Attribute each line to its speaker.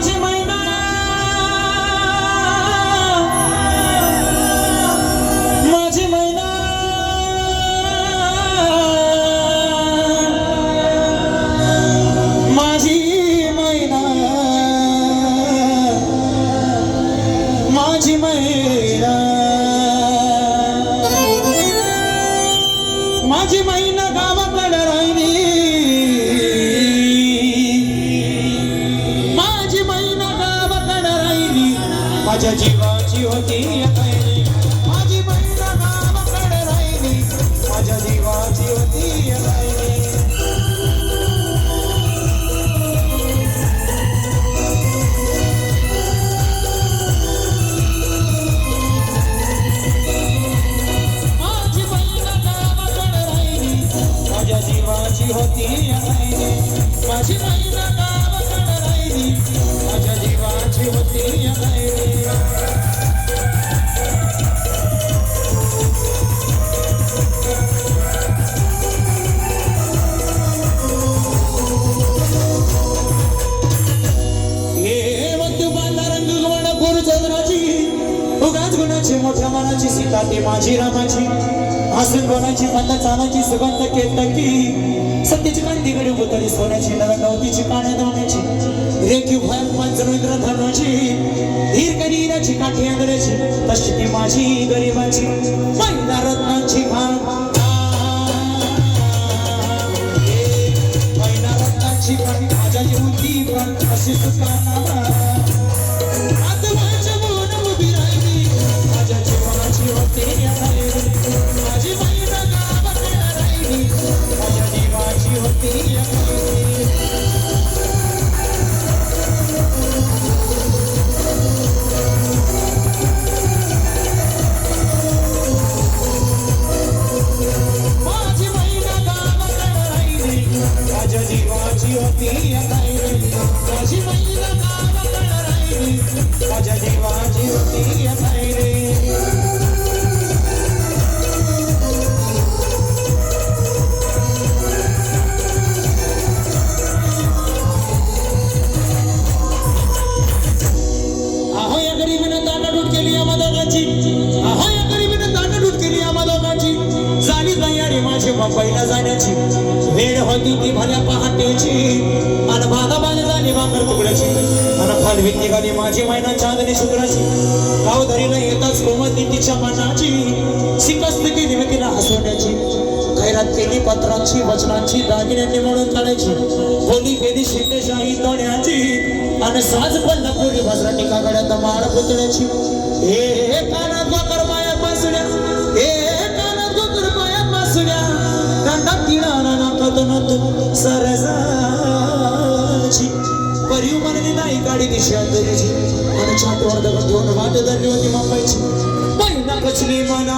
Speaker 1: माझी महिना माझी मैना माझी मैना माझी मैना माझी माझ्या जीवाची होती राहिली माझी माझ्या जीवाची होती राहिली. माझ्या जीवाची होती मोठ्या मनाची सीता ते माझी रामाची. हसून बोलायची मंद चालायची सुगंध केतकी सत्याची कांदी गडी उतरी सोन्याची नवतीची काण्या दोण्याची. रेखीव भयान पंचरुद्र धर्माची दीर्घ नीराची काठी आंधळ्याची. तशी ती माझी गरिबाची महिला रत्नाची भान महिला रत्नाची पण माझ्या जीवती पण अशी सुखाना. मुंबईला जाण्याची. वेळ होती ती भल्या पहाटेची. आणि भागा मांगर झाली आणि फलवीत निघाली माझी मैना चांदणी शुक्राची. गावधरीला येताच कोमती तिच्या मनाची शिकस्त केली मी तिला हसवण्याची. खैरात केली पत्रांची वचनांची दागिन्यांनी म्हणून काढायची. बोली केली शिंदेशाही तोड्याची. आणि साज पडला पुरी भसरा टिका गड्यात माळ पुतण्याची हे कानात गोकर माया बसल्या हे कानात गोकर माया बसल्या कांदा किणारा नाकात नत सरजाची परिव ನೀವು ಮನೆಯಲ್ಲಿ ನಾಯಿ ಕಾಡಿನಿಷಿ ಅಂತ ನಿಷಿ ಮನೆ ಚಾಟವಾಡದ ಒಂದು ವಾಟದಲ್ಲಿ ನಿಮ್ಮ ಅಮ್ಮ ಮೈ ನಕಲಿ ಮನ